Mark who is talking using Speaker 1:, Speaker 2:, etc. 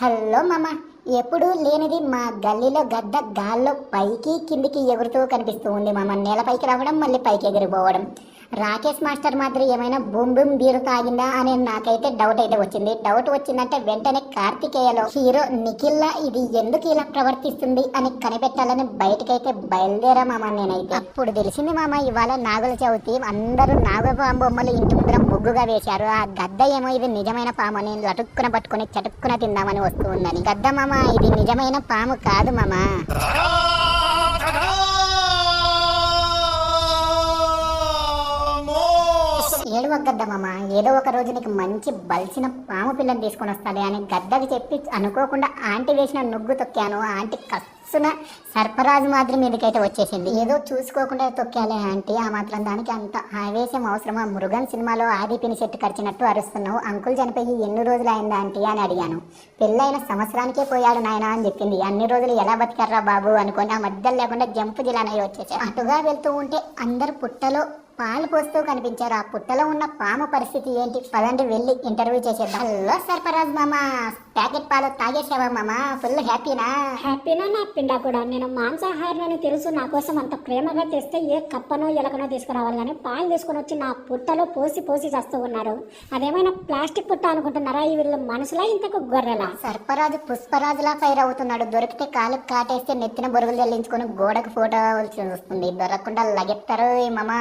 Speaker 1: Hello మామ ఎప్పుడు లేనిది మా గల్లీలో గద్ద గాల్లో పైకి కిందికి ఎగురుతూ కనిపిస్తూ ఉంది మామ. నేలపైకి రావడం మళ్ళీ పైకి ఎగిరిపోవడం. రాకేష్ మాస్టర్ మాదిరి ఏమైనా బూమ్ బూమ్ బీరు తాగిందా అని నాకైతే డౌట్ అయితే వచ్చింది. డౌట్ వచ్చిందంటే వెంటనే కార్తికేయలో హీరో నిఖిల్లా ఇది ఎందుకు ఇలా ప్రవర్తిస్తుంది? అని కనిపెట్టాలని బయటకైతే బయలుదేరా మామ నేనైతే. అప్పుడు తెలిసింది మామ ఇవాళ నాగుల చవితి అందరూ నాగుల పాము బొమ్మలు ఇంటి ముందర ముగ్గుగా వేశారు. ఆ గద్ద ఏమో ఇది నిజమైన పాము అని లటుక్కున పట్టుకుని చటుక్కున తిందామని వస్తూ ఉందని గద్ద మామ ఇది నిజమైన పాము కాదు మామ. ఏడు మామ. ఏదో ఒక రోజు నీకు మంచి బలిసిన పాము పిల్లని తీసుకొని వస్తాది అని గద్దకి చెప్పి అనుకోకుండా ఆంటీ వేసిన నుగ్గు తొక్కాను. ఆంటీ కస్సున సర్పరాజు మాదిరి మీదకైతే వచ్చేసింది. ఏదో చూసుకోకుండా తొక్కాలే ఆంటీ. ఆ మాత్రం దానికి అంత ఆవేశం అవసరమా? మురుగన్ సినిమాలో ఆది పిని చెట్టు కరిచినట్టు అరుస్తున్నావు. అంకుల్ చనిపోయి ఎన్ని రోజులు అయిందా ఆంటీ అని అడిగాను. పెళ్ళైన సంవత్సరానికే పోయాడు నాయన అని చెప్పింది. అన్ని రోజులు ఎలా బతికారా బాబు అనుకొని ఆ మధ్యలో లేకుండా జంపు జిలానయ్య వచ్చేసాడు. అటుగా వెళ్తూ ఉంటే అందరు పుట్టలో పాలు పోస్తూ కనిపించారు. ఆ పుట్టలో ఉన్న పాము పరిస్థితి ఏంటి? పదండి వెళ్ళి ఇంటర్వ్యూ చేసేద్దాం. హలో సర్పరాజ్ మామ ప్యాకెట్ పాలు తాగేసావా మామ? ఫుల్ హ్యాపీనా?
Speaker 2: హ్యాపీనా నా పిండా కూడా? నేను మాంసాహారులని తెలుసు. నా కోసం అంత ప్రేమగా తెస్తే ఏ కప్పనో ఎలకనో తీసుకురావాలి కానీ పాలు తీసుకొని వచ్చి నా పుట్టలో పోసి పోసి చేస్తూ ఉన్నారు. అదేమైనా ప్లాస్టిక్ పుట్ట అనుకుంటున్నారా? ఈ వీళ్ళు మనసులా ఇంతకు గొర్రెలా?
Speaker 1: సర్పరాజు పుష్పరాజులా ఫైర్ అవుతున్నాడు. దొరికితే కాలు కాటేస్తే నెత్తిన బొరుగులు చెల్లించుకొని గోడకు ఫోటో వస్తుంది. దొరకకుండా లగెత్తారు మామ.